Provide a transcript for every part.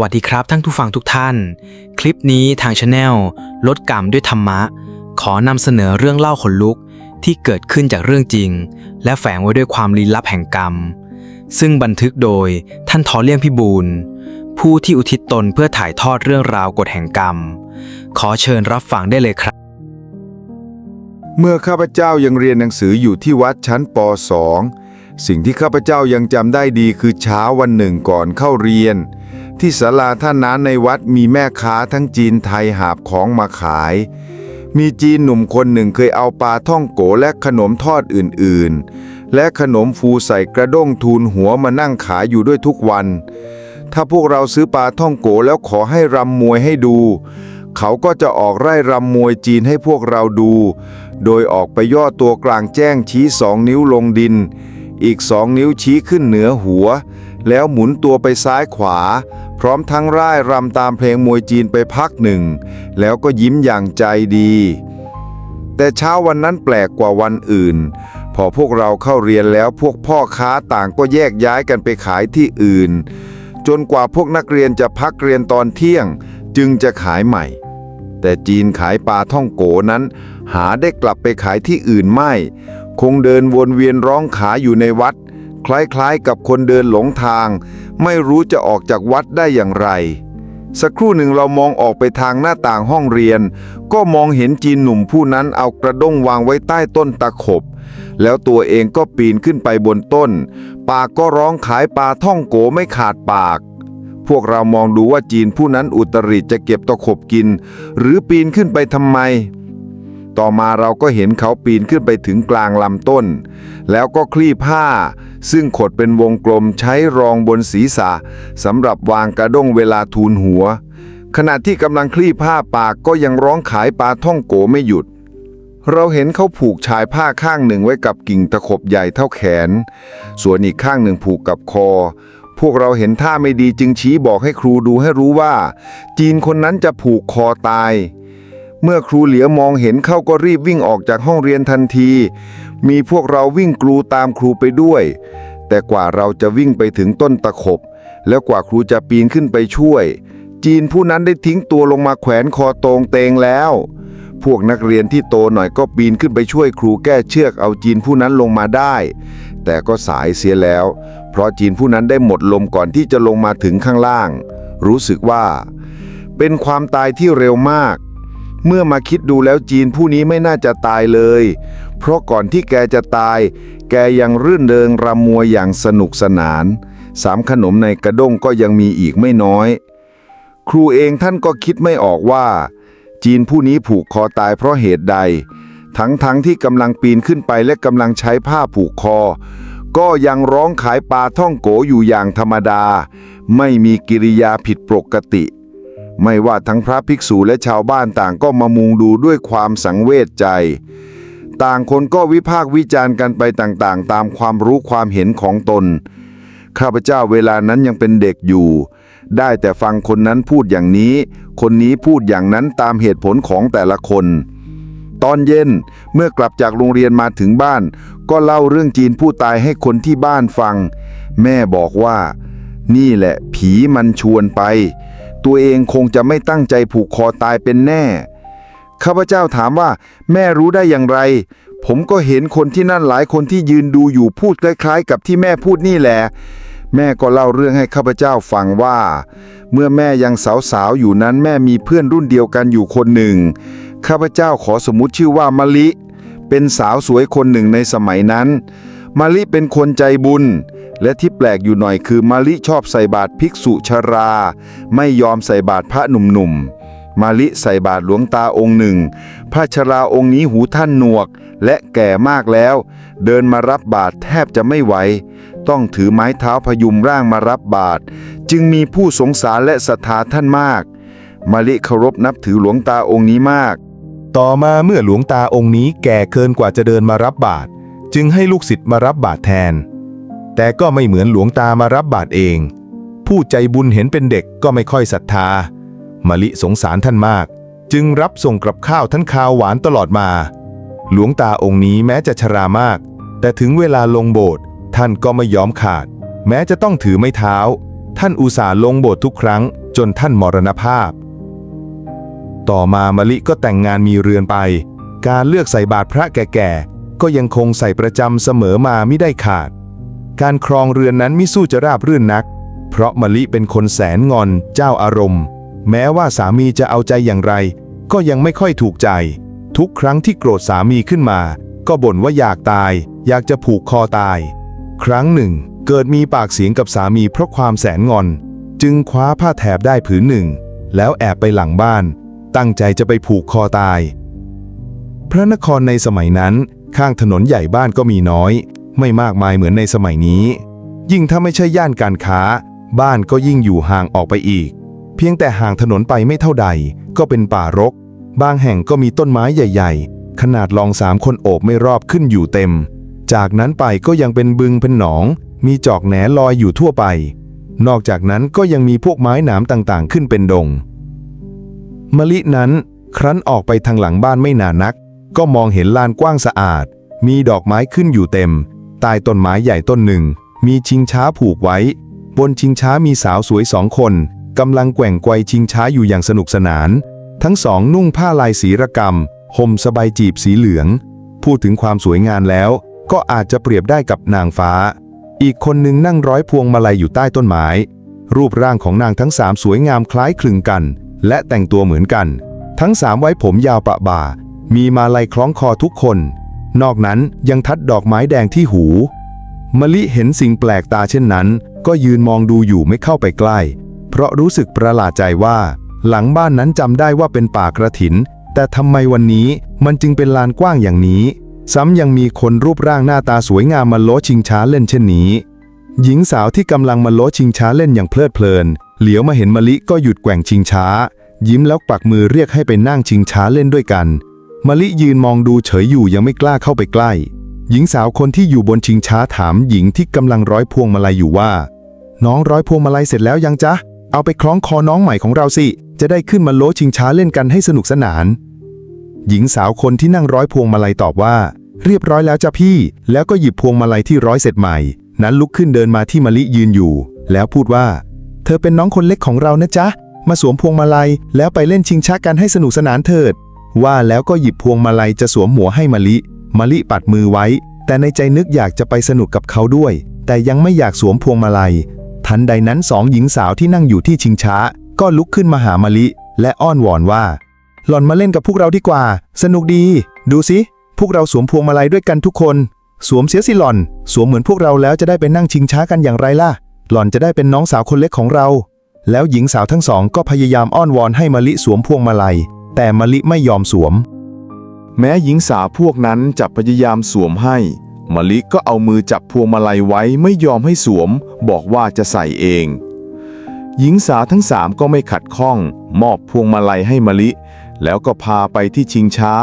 วัสดีครับท่านผู้ฟังทุกท่าน คลิปนี้ทางช anel ลดกรรมด้วยธรรมะ ขอนำเสนอเรื่องเล่าขนลุกที่เกิดขึ้นจากเรื่องจริง และแฝงไว้ด้วยความลี้ลับแห่งกรรม ซึ่งบันทึกโดยท่านทอเลี่ยงพิบูลผู้ที่อุทิศตนเพื่อถ่ายทอดเรื่องราวกฎแห่งกรรม ขอเชิญรับฟังได้เลยครับ เมื่อข้าพเจ้ายังเรียนหนังสืออยู่ที่วัดชั้นป .2 สิ่งที่ข้าพเจ้ายังจำได้ดีคือเช้าวันหนึ่งก่อนเข้าเรียน ที่ศาลาท่าน้ำในวัดมีแม่ค้าทั้งจีนไทยหาบของมาขาย มีจีนหนุ่มคนหนึ่งเคยเอาปลาท่องโกและขนมทอดอื่นๆ และขนมฟูใส่กระด้งทูลหัวมานั่งขายอยู่ด้วยทุกวัน ถ้าพวกเราซื้อปลาท่องโกแล้วขอให้รำมวยให้ดูเขาก็จะออกไร่รำมวยจีนให้พวกเราดู โดยออกไปย่อตัวกลางแจ้งชี้สองนิ้วลงดิน อีกสองนิ้วชี้ขึ้นเหนือหัว แล้วหมุนตัวไปซ้ายขวา พร้อมทั้งร่ายรำตามเพลงมวยจีนไปพักหนึ่ง แล้วก็ยิ้มอย่างใจดี แต่เช้าวันนั้นแปลกกว่าวันอื่น พอพวกเราเข้าเรียนแล้วพวกพ่อค้าต่างก็แยกย้ายกันไปขายที่อื่น จนกว่าพวกนักเรียนจะพักเรียนตอนเที่ยง จึงจะขายใหม่ แต่จีนขายปลาท่องโกนั้น หาได้กลับไปขายที่อื่นไม่ คงเดินวนเวียนร้องขายอยู่ในวัด คล้ายๆกับคนเดินหลงทาง ไม่รู้จะออกจากวัดได้อย่างไร สักครู่หนึ่งเรามองออกไปทางหน้าต่างห้องเรียน ก็มองเห็นจีนหนุ่มผู้นั้นเอากระด้งวางไว้ใต้ต้นตะขบ แล้วตัวเองก็ปีนขึ้นไปบนต้น ปากก็ร้องขายปลาท่องโกไม่ขาดปากพวกเรามองดูว่าจีนผู้นั้นอุตริจะเก็บตะขบกิน หรือปีนขึ้นไปทำไม ต่อมาเราก็เห็นเขาปีนขึ้นไปถึงกลางลำต้น แล้วก็คลี่ผ้า ซึ่งขดเป็นวงกลมใช้รองบนศีรษะสำหรับวางกระด้งเวลาทูลหัว ขณะที่กำลังคลี่ผ้าปากก็ยังร้องขายปลาท่องโกไม่หยุด เราเห็นเขาผูกชายผ้าข้างหนึ่งไว้กับกิ่งตะขบใหญ่เท่าแขน ส่วนอีกข้างหนึ่งผูกกับคอพวกเราเห็นท่าไม่ดีจึงชี้บอกให้ครูดูให้รู้ว่า จีนคนนั้นจะผูกคอตาย เมื่อครูเหลียวมองเห็นเข้าก็รีบวิ่งออกจากห้องเรียนทันที มีพวกเราวิ่งกลูตามครูไปด้วย แต่กว่าเราจะวิ่งไปถึงต้นตะขบ แล้วกว่าครูจะปีนขึ้นไปช่วย จีนผู้นั้นได้ทิ้งตัวลงมาแขวนคอตรงเตงแล้ว พวกนักเรียนที่โตหน่อยก็ปีนขึ้นไปช่วยครูแก้เชือกเอาจีนผู้นั้นลงมาได้ แต่ก็สายเสียแล้ว เพราะจีนผู้นั้นได้หมดลมก่อนที่จะลงมาถึงข้างล่าง รู้สึกว่า เป็นความตายที่เร็วมาก เมื่อมาคิดดูแล้วจีนผู้นี้ไม่น่าจะตายเลย เพราะก่อนที่แกจะตาย แกยังรื่นเริงรำมวยอย่างสนุกสนาน สามขนมในกระด้งก็ยังมีอีกไม่น้อย ครูเองท่านก็คิดไม่ออกว่า จีนผู้นี้ผูกคอตายเพราะเหตุใด ทั้งๆทที่กำลังปีนขึ้นไปและกำลังใช้ผ้าผูกคอ ก็ยังร้องขายปลาท่องโกอยู่อย่างธรรมดา ไม่มีกิริยาผิดปกติ ไม่ว่าทั้งพระภิกษุและชาวบ้านต่างก็มามุงดูด้วยความสังเวชใจ ต่างคนก็วิพากษ์วิจารณ์กันไปต่างๆ ตามความรู้ความเห็นของตน ข้าพเจ้าเวลานั้นยังเป็นเด็กอยู่ ได้แต่ฟังคนนั้นพูดอย่างนี้ คนนี้พูดอย่างนั้นตามเหตุผลของแต่ละคน ตอนเย็นเมื่อกลับจากโรงเรียนมาถึงบ้าน ก็เล่าเรื่องจีนผู้ตายให้คนที่บ้านฟัง แม่บอกว่า นี่แหละผีมันชวนไป ตัวเองคงจะไม่ตั้งใจผูกคอตายเป็นแน่ ข้าพเจ้าถามว่า แม่รู้ได้อย่างไร ผมก็เห็นคนที่นั่นหลายคนที่ยืนดูอยู่พูดคล้ายๆ กับที่แม่พูดนี่แหละ แม่ก็เล่าเรื่องให้ข้าพเจ้าฟังว่า เมื่อแม่ยังสาวๆอยู่นั้นแม่มีเพื่อนรุ่นเดียวกันอยู่คนหนึ่ง ข้าพเจ้าขอสมมติชื่อว่ามะลิ เป็นสาวสวยคนหนึ่งในสมัยนั้นมะลิเป็นคนใจบุญ และที่แปลกอยู่หน่อยคือมะลิชอบใส่บาตรภิกษุชรา ไม่ยอมใส่บาตรพระหนุ่มๆ มาลิใส่บาตรหลวงตาองค์หนึ่ง พระชราองค์นี้หูท่านหนวก และแก่มากแล้ว เดินมารับบาตรแทบจะไม่ไหว ต้องถือไม้เท้าพยุงร่างมารับบาตรจึงมีผู้สงสารและศรัทธาท่านมาก มาลิเคารพนับถือหลวงตาองค์นี้มาก ต่อมาเมื่อหลวงตาองค์นี้แก่เกินกว่าจะเดินมารับบาตรจึงให้ลูกศิษย์มารับบาตรแทน แต่ก็ไม่เหมือนหลวงตามารับบาตรเอง ผู้ใจบุญเห็นเป็นเด็กก็ไม่ค่อยศรัทธา มะลิสงสารท่านมาก จึงรับส่งกับข้าวท่านข้าวหวานตลอดมา หลวงตาองค์นี้แม้จะชรามาก แต่ถึงเวลาลงโบสถ์ท่านก็ไม่ยอมขาด แม้จะต้องถือไม้เท้า ท่านอุตส่าห์ลงโบสถ์ทุกครั้ง จนท่านมรณภาพ ต่อมามะลิก็แต่งงานมีเรือนไป การเลือกใส่บาตรพระแก่ๆก็ยังคงใส่ประจำเสมอมาไม่ได้ขาด การครองเรือนนั้นมิสู้จะราบรื่นนัก เพราะมะลิเป็นคนแสนงอนเจ้าอารมณ์ แม้ว่าสามีจะเอาใจอย่างไร ก็ยังไม่ค่อยถูกใจ ทุกครั้งที่โกรธสามีขึ้นมา ก็บ่นว่าอยากตาย อยากจะผูกคอตาย ครั้งหนึ่ง เกิดมีปากเสียงกับสามีเพราะความแสนงอน จึงคว้าผ้าแถบได้ผืนหนึ่ง แล้วแอบไปหลังบ้าน ตั้งใจจะไปผูกคอตาย พระนครในสมัยนั้นข้างถนนใหญ่บ้านก็มีน้อย ไม่มากมายเหมือนในสมัยนี้ ยิ่งถ้าไม่ใช่ย่านการค้า บ้านก็ยิ่งอยู่ห่างออกไปอีก เพียงแต่ห่างถนนไปไม่เท่าใด ก็เป็นป่ารก บางแห่งก็มีต้นไม้ใหญ่ ๆ ขนาดลองสามคนโอบไม่รอบขึ้นอยู่เต็ม จากนั้นไปก็ยังเป็นบึงเป็นหนอง มีจอกแหนลอยอยู่ทั่วไป นอกจากนั้นก็ยังมีพวกไม้หนามต่างๆ ขึ้นเป็นดง มะลินั้นครั้นออกไปทางหลังบ้านไม่นานนัก ก็มองเห็นลานกว้างสะอาด มีดอกไม้ขึ้นอยู่เต็ม ใต้ต้นไม้ใหญ่ต้นหนึ่ง มีชิงช้าผูกไว้ บนชิงช้ามีสาวสวยสองคนกำลังแกว่งไกวชิงช้าอยู่อย่างสนุกสนาน ทั้งสองนุ่งผ้าลายสีระกำห่มสบายจีบสีเหลือง พูดถึงความสวยงามแล้ว ก็อาจจะเปรียบได้กับนางฟ้า อีกคนหนึ่งนั่งร้อยพวงมาลัยอยู่ใต้ต้นไม้ รูปร่างของนางทั้งสามสวยงามคล้ายคลึงกัน และแต่งตัวเหมือนกัน ทั้งสามไว้ผมยาวประบ่า มีมาลัยคล้องคอทุกคน นอกนั้นยังทัดดอกไม้แดงที่หู มะลิเห็นสิ่งแปลกตาเช่นนั้น ก็ยืนมองดูอยู่ไม่เข้าไปใกล้ เพราะรู้สึกประหลาดใจว่า หลังบ้านนั้นจำได้ว่าเป็นป่ากระถิน แต่ทำไมวันนี้มันจึงเป็นลานกว้างอย่างนี้ ซ้ำยังมีคนรูปร่างหน้าตาสวยงามมาโลชิงช้าเล่นเช่นนี้ หญิงสาวที่กำลังมาโลชิงช้าเล่นอย่างเพลิดเพลิน เหลียวมาเห็นมะลิก็หยุดแกว่งชิงช้า ยิ้มแล้วปักมือเรียกให้ไปนั่งชิงช้าเล่นด้วยกัน มะลิยืนมองดูเฉยอยู่ยังไม่กล้าเข้าไปใกล้ หญิงสาวคนที่อยู่บนชิงช้าถามหญิงที่กำลังร้อยพวงมาลัยอยู่ว่า น้องร้อยพวงมาลัยเสร็จแล้วยังจ๊ะ เอาไปคล้องคอน้องใหม่ของเราสิ จะได้ขึ้นมาโลชิงช้าเล่นกันให้สนุกสนาน หญิงสาวคนที่นั่งร้อยพวงมาลัยตอบว่า เรียบร้อยแล้วจ้ะพี่ แล้วก็หยิบพวงมาลัยที่ร้อยเสร็จใหม่ นั้นลุกขึ้นเดินมาที่มะลิยืนอยู่ แล้วพูดว่า เธอเป็นน้องคนเล็กของเรานะจ๊ะ มาสวมพวงมาลัยแล้วไปเล่นชิงช้ากันให้สนุกสนานเถิด ว่าแล้วก็หยิบพวงมาลัยจะสวมหัวให้มะลิ มะลิปัดมือไว้ แต่ในใจนึกอยากจะไปสนุกกับเขาด้วย แต่ยังไม่อยากสวมพวงมาลัย ทันใดนั้นสองหญิงสาวที่นั่งอยู่ที่ชิงช้า ก็ลุกขึ้นมาหามะลิ และอ้อนวอนว่า หล่อนมาเล่นกับพวกเราดีกว่า สนุกดี ดูสิ พวกเราสวมพวงมาลัยด้วยกันทุกคน สวมเสียสิหล่อน สวมเหมือนพวกเราแล้วจะได้ไปนั่งชิงช้ากันอย่างไรล่ะ หล่อนจะได้เป็นน้องสาวคนเล็กของเรา แล้วหญิงสาวทั้งสองก็พยายามอ้อนวอนให้มะลิสวมพวงมาลัย แต่มะลิไม่ยอมสวม แม้หญิงสาวพวกนั้นจะพยายามสวมให้มะลิก็เอามือจับพวงมาลัยไว้ไม่ยอมให้สวม บอกว่าจะใส่เอง หญิงสาวทั้งสามก็ไม่ขัดข้อง มอบพวงมาลัยให้มะลิ แล้วก็พาไปที่ชิงช้า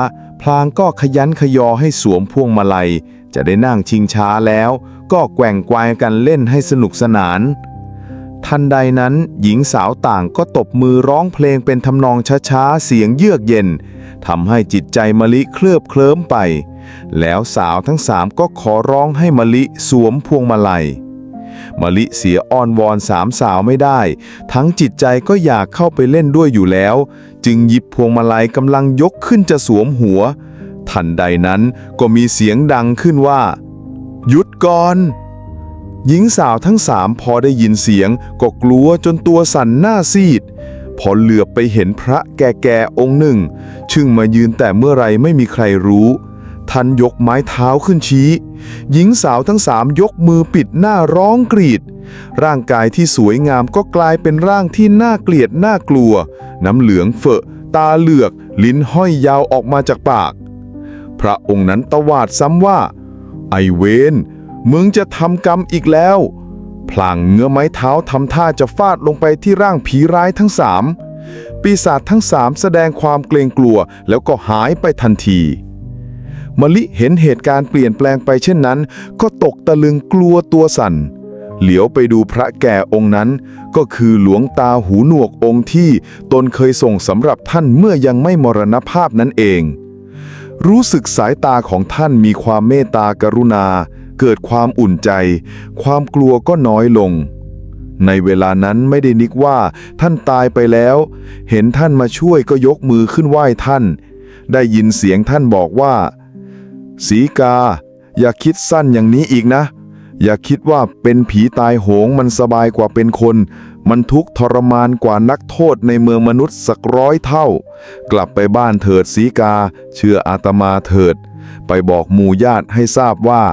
พลางก็ขยันขยอให้สวมพวงมาลัย จะได้นั่งชิงช้าแล้ว ก็แกว่งไกวายกันเล่นให้สนุกสนาน ทันใดนั้นหญิงสาวต่างก็ตบมือร้องเพลงเป็นทำนองช้าๆ เสียงเยือกเย็นทำให้จิตใจมะลิเคลือบเคลิ้มไป แล้วสาวทั้งสามก็ขอร้องให้มะลิสวมพวงมาลัยมะลิเสียอ้อนวอนสามสาวไม่ได้ ทั้งจิตใจก็อยากเข้าไปเล่นด้วยอยู่แล้ว จึงหยิบพวงมาลัยกำลังยกขึ้นจะสวมหัว ทันใดนั้นก็มีเสียงดังขึ้นว่า หยุดก่อน หญิงสาวทั้งสามพอได้ยินเสียงก็กลัวจนตัวสั่นหน้าซีด พอเหลือบไปเห็นพระแก่ๆองค์หนึ่งชึ่งมายืนแต่เมื่อไรไม่มีใครรู้ท่านยกไม้เท้าขึ้นชี้ หญิงสาวทั้งสามยกมือปิดหน้าร้องกรีด ร่างกายที่สวยงามก็กลายเป็นร่างที่น่าเกลียดน่ากลัว น้ำเหลืองเฟอะตาเหลือก ลิ้นห้อยยาวออกมาจากปาก พระองค์นั้นตวาดซ้ำว่า ไอเวน มึงจะทำกรรมอีกแล้ว พลางเงื้อไม้เท้าทำท่าจะฟาดลงไปที่ร่างผีร้ายทั้งสามปีศาจทั้งสามแสดงความเกรงกลัวแล้วก็หายไปทันที มะลิเห็นเหตุการณ์เปลี่ยนแปลงไปเช่นนั้น ก็ตกตะลึงกลัวตัวสั่น เหลียวไปดูพระแก่องค์นั้น ก็คือหลวงตาหูหนวกองค์ที่ตนเคยส่งสำหรับท่านเมื่อยังไม่มรณภาพนั่นเอง รู้สึกสายตาของท่านมีความเมตตากรุณา เกิดความอุ่นใจ ความกลัวก็น้อยลง ในเวลานั้นไม่ได้นึกว่าท่านตายไปแล้ว เห็นท่านมาช่วยก็ยกมือขึ้นไหว้ท่าน ได้ยินเสียงท่านบอกว่า สีกา อย่าคิดสั้นอย่างนี้อีกนะ อย่าคิดว่าเป็นผีตายโหงมันสบายกว่าเป็นคน มันทุกข์ทรมานกว่านักโทษในเมืองมนุษย์สักร้อยเท่า กลับไปบ้านเถิดสีกา เชื่ออาตมาเถิด ไปบอกหมู่ญาติให้ทราบว่า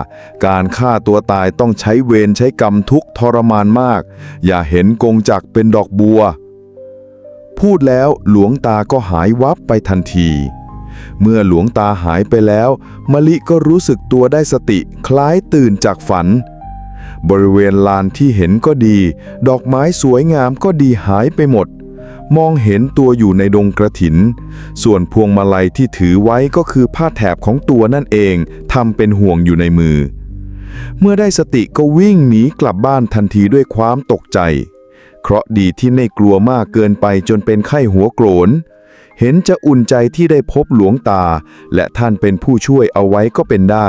การฆ่าตัวตายต้องใช้เวรใช้กรรมทุกทรมานมาก อย่าเห็นกงจักเป็นดอกบัว พูดแล้วหลวงตาก็หายวับไปทันที เมื่อหลวงตาหายไปแล้ว มะลิก็รู้สึกตัวได้สติคล้ายตื่นจากฝัน บริเวณลานที่เห็นก็ดี ดอกไม้สวยงามก็ดีหายไปหมด มองเห็นตัวอยู่ในดงกระถิน ส่วนพวงมาลัยที่ถือไว้ก็คือผ้าแถบของตัวนั่นเองทำเป็นห่วงอยู่ในมือ เมื่อได้สติก็วิ่งหนีกลับบ้านทันทีด้วยความตกใจ เคราะดีที่ไม่กลัวมากเกินไปจนเป็นไข้หัวโกรน เห็นจะอุ่นใจที่ได้พบหลวงตา และท่านเป็นผู้ช่วยเอาไว้ก็เป็นได้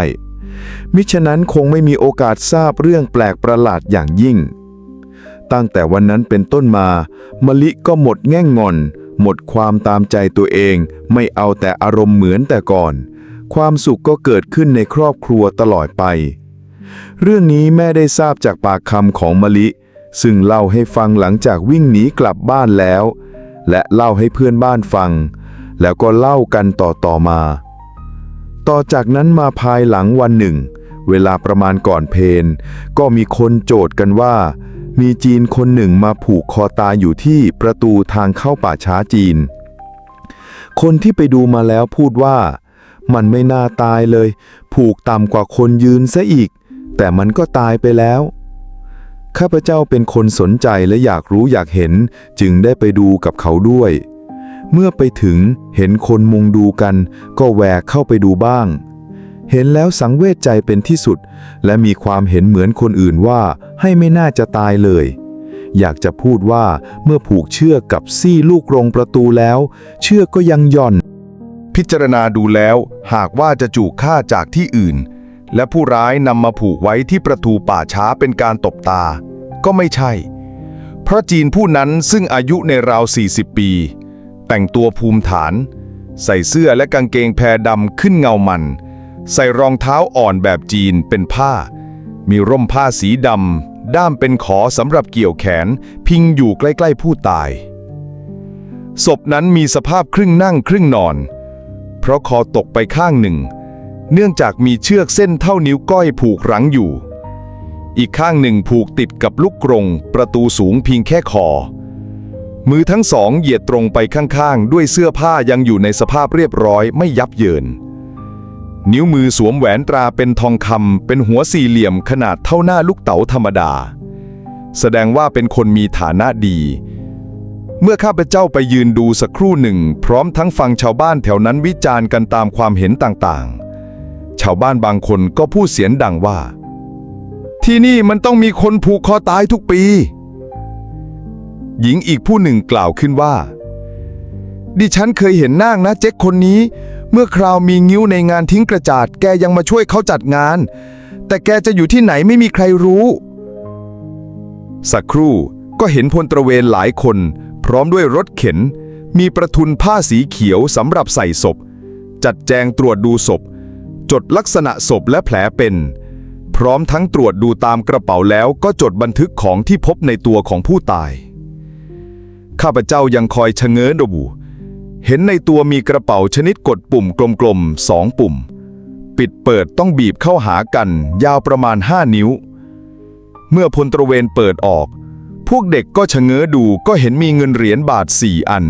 มิฉะนั้นคงไม่มีโอกาสทราบเรื่องแปลกประหลาดอย่างยิ่ง ตั้งแต่วันนั้นเป็นต้นมา มะลิก็หมดแง่งงอน หมดความตามใจตัวเอง ไม่เอาแต่อารมณ์เหมือนแต่ก่อน ความสุขก็เกิดขึ้นในครอบครัวตลอดไป เรื่องนี้แม่ได้ทราบจากปากคำของมะลิ ซึ่งเล่าให้ฟังหลังจากวิ่งหนีกลับบ้านแล้ว และเล่าให้เพื่อนบ้านฟัง แล้วก็เล่ากันต่อๆมา ต่อจากนั้นมาภายหลังวันหนึ่ง เวลาประมาณก่อนเพนก็มีคนโจทย์กันว่า มีจีนคนหนึ่งมาผูกคอตายอยู่ที่ประตูทางเข้าป่าช้าจีน คนที่ไปดูมาแล้วพูดว่า มันไม่น่าตายเลย ผูกต่ำกว่าคนยืนซะอีก แต่มันก็ตายไปแล้ว ข้าพเจ้าเป็นคนสนใจและอยากรู้อยากเห็นจึงได้ไปดูกับเขาด้วย เมื่อไปถึงเห็นคนมุงดูกัน ก็แหวกเข้าไปดูบ้าง เห็นแล้วสังเวชใจเป็นที่สุด และมีความเห็นเหมือนคนอื่นว่าให้ไม่น่าจะตายเลย อยากจะพูดว่าเมื่อผูกเชือกกับซี่ลูกรงประตูแล้ว เชือกก็ยังย่อน พิจารณาดูแล้วหากว่าจะจูกฆ่าจากที่อื่น และผู้ร้ายนำมาผูกไว้ที่ประตูป่าช้าเป็นการตบตา ก็ไม่ใช่ เพราะจีนผู้นั้นซึ่งอายุในราว 40 ปี แต่งตัวภูมิฐาน ใส่เสื้อและกางเกงแพรดำขึ้นเงามัน ใส่รองเท้าอ่อนแบบจีนเป็นผ้า มีร่มผ้าสีดำ ด้ามเป็นขอสำหรับเกี่ยวแขน พิงอยู่ใกล้ ๆ ผู้ตาย ศพนั้นมีสภาพครึ่งนั่งครึ่งนอน เพราะคอตกไปข้างหนึ่ง เนื่องจากมีเชือกเส้นเท่านิ้วก้อยผูกรั้งอยู่ อีกข้างหนึ่งผูกติดกับลูกกรง ประตูสูงพียงแค่คอ มือทั้งสองเหยียดตรงไปข้างๆ ด้วยเสื้อผ้ายังอยู่ในสภาพเรียบร้อยไม่ยับเยิน นิ้วมือสวมแหวนตราเป็นทองคำเป็นหัวสี่เหลี่ยมขนาดเท่าหน้าลูกเต๋าธรรมดา แสดงว่าเป็นคนมีฐานะดี เมื่อข้าพเจ้าไปยืนดูสักครู่หนึ่ง พร้อมทั้งฟังชาวบ้านแถวนั้นวิจารณ์กันตามความเห็นต่างๆ ชาวบ้านบางคนก็พูดเสียงดังว่า ที่นี่มันต้องมีคนผูกคอตายทุกปี หญิงอีกผู้หนึ่งกล่าวขึ้นว่า ดิฉันเคยเห็นนางนะเจ๊กคนนี้ เมื่อคราวมีงิ้วในงานทิ้งกระจาด แกยังมาช่วยเขาจัดงาน แต่แกจะอยู่ที่ไหนไม่มีใครรู้ สักครู่ก็เห็นพลตระเวนหลายคน พร้อมด้วยรถเข็น มีประทุนผ้าสีเขียวสำหรับใส่ศพ จัดแจงตรวจดูศพ จดลักษณะศพและแผลเป็น พร้อมทั้งตรวจดูตามกระเป๋าแล้วก็จดบันทึกของที่พบในตัวของผู้ตาย ข้าพเจ้ายังคอยชะเง้อดู เห็นในตัวมีกระเป๋าชนิดกดปุ่มกลมๆสองปุ่ม ปิดเปิดต้องบีบเข้าหากัน ยาวประมาณ 5 นิ้ว เมื่อพลตระเวนเปิดออก พวกเด็กก็ชะเง้อดูก็เห็นมีเงินเหรียญบาท 4 อัน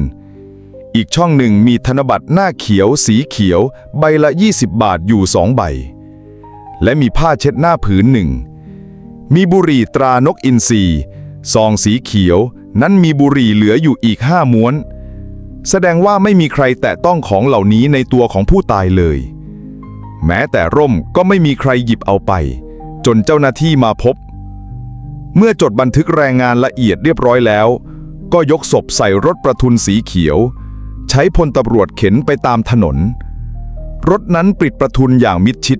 อีกช่องหนึ่งมีธนบัตรหน้าเขียว สีเขียว ใบละ 20 บาทอยู่สองใบ และมีผ้าเช็ดหน้าผืนหนึ่ง มีบุหรี่ตรานกอินทรีซองสีเขียว นั้นมีบุหรี่เหลืออยู่อีกห้าม้วน แสดงว่าไม่มีใครแตะต้องของเหล่านี้ในตัวของผู้ตายเลย แม้แต่ร่มก็ไม่มีใครหยิบเอาไป จนเจ้าหน้าที่มาพบ เมื่อจดบันทึกแรงงานละเอียดเรียบร้อยแล้ว ก็ยกศพใส่รถประทุนสีเขียว ใช้พลตำรวจเข็นไปตามถนน รถนั้นปิดประทุนอย่างมิดชิด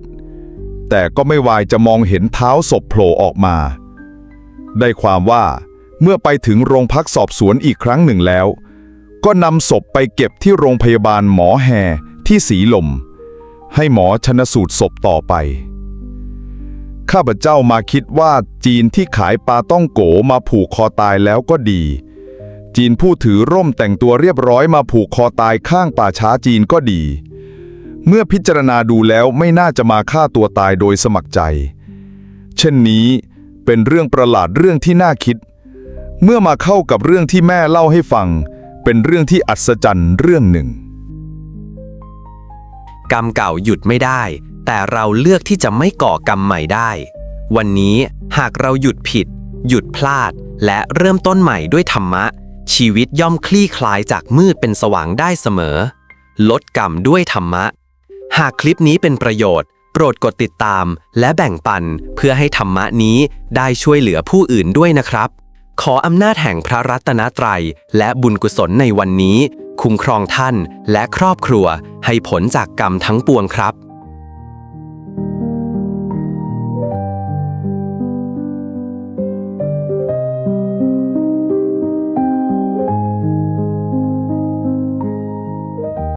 แต่ก็ไม่วายจะมองเห็นเท้าศพโผล่ออกมา ได้ความว่า เมื่อไปถึงโรงพักสอบสวนอีกครั้งหนึ่งแล้ว ก็นำศพไปเก็บที่โรงพยาบาลหมอแฮที่สีลม ให้หมอชนสูตรศพต่อไป ข้าพเจ้ามาคิดว่าจีนที่ขายปลาต้องโกมาผูกคอตายแล้วก็ดี จีนผู้ถือร่มแต่งตัวเรียบร้อยมาผูกคอตายข้างป่าช้าจีนก็ดี เมื่อพิจารณาดูแล้วไม่น่าจะมาฆ่าตัวตายโดยสมัครใจ เช่นนี้เป็นเรื่องประหลาดเรื่องที่น่าคิด เมื่อมาเข้ากับเรื่องที่แม่เล่าให้ฟัง เป็นเรื่องที่อัศจรรย์เรื่องหนึ่ง กรรมเก่าหยุดไม่ได้ แต่เราเลือกที่จะไม่ก่อกรรมใหม่ได้ วันนี้หากเราหยุดผิด หยุดพลาด และเริ่มต้นใหม่ด้วยธรรมะ ชีวิตย่อมคลี่คลายจากมืดเป็นสว่างได้เสมอ ลดกรรมด้วยธรรมะ หากคลิปนี้เป็นประโยชน์ โปรดกดติดตาม และแบ่งปันเพื่อให้ธรรมะนี้ได้ช่วยเหลือผู้อื่นด้วยนะครับ ขออำนาจแห่งพระรัตนตรัย และบุญกุศลในวันนี้ คุ้มครองท่านและครอบครัวให้ผลจากกรรมทั้งปวงครับ